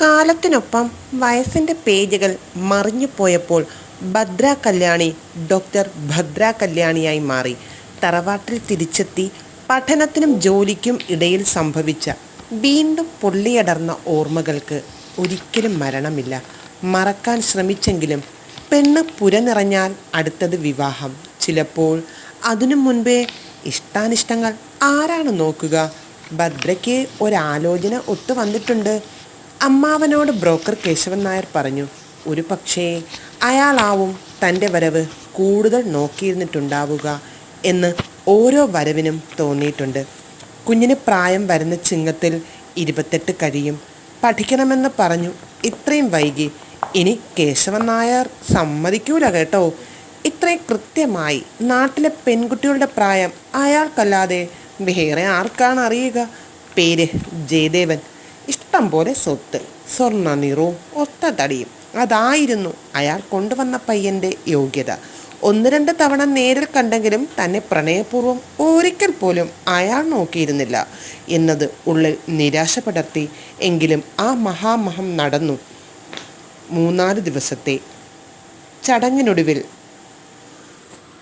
കാലത്തിനൊപ്പം വയസ്സിന്റെ പേജുകൾ മറിഞ്ഞു പോയപ്പോൾ ഭദ്ര കല്യാണി ഡോക്ടർ ഭദ്ര കല്യാണിയായി മാറി. തറവാട്ടിൽ തിരിച്ചെത്തി പഠനത്തിനും ജോലിക്കും ഇടയിൽ സംഭവിച്ച വീണ്ടും പൊള്ളിയടർന്ന ഓർമ്മകൾക്ക് ഒരിക്കലും മരണമില്ല. മറക്കാൻ ശ്രമിച്ചെങ്കിലും പെണ്ണ് പുരനിറഞ്ഞാൽ അടുത്തത് വിവാഹം. ചിലപ്പോൾ അതിനു മുൻപേ ഇഷ്ടാനിഷ്ടങ്ങൾ ആരാണ് നോക്കുക? ഭദ്രയ്ക്ക് ഒരാലോചന ഒത്തു വന്നിട്ടുണ്ട്. അമ്മാവനോട് ബ്രോക്കർ കേശവൻ നായർ പറഞ്ഞു ഒരു പക്ഷേ അയാളാവും തന്റെ വരവ് കൂടുതൽ നോക്കിയിരുന്നിട്ടുണ്ടാവുക എന്ന് ഓരോ വരവിനും തോന്നിയിട്ടുണ്ട്. കുഞ്ഞിന് പ്രായം വരുന്ന ചിങ്ങത്തിൽ ഇരുപത്തെട്ട് കഴിയും. പഠിക്കണമെന്ന് പറഞ്ഞു ഇത്രയും വൈകി. ഇനി കേശവൻ നായർ സമ്മതിക്കൂല കേട്ടോ. ഇത്രയും കൃത്യമായി നാട്ടിലെ പെൺകുട്ടികളുടെ പ്രായം അയാൾക്കല്ലാതെ വേറെ ആർക്കാണ് അറിയുക? പേര് ജയദേവൻ ഇഷ്ടം പോലെ സ്വത്ത് സ്വർണ നിറവും ഒത്ത തടിയും. അതായിരുന്നു അയാൾ കൊണ്ടുവന്ന പയ്യന്റെ യോഗ്യത. ഒന്ന് രണ്ട് തവണ നേരിൽ കണ്ടെങ്കിലും തന്നെ പ്രണയപൂർവം ഒരിക്കൽ പോലും അയാൾ നോക്കിയിരുന്നില്ല. എന്നത് ഉള്ളിൽ നിരാശ പടർത്തി എങ്കിലും ആ മഹാമഹം നടന്നു. മൂന്നാൽ ദിവസത്തെ ചടങ്ങിനൊടുവിൽ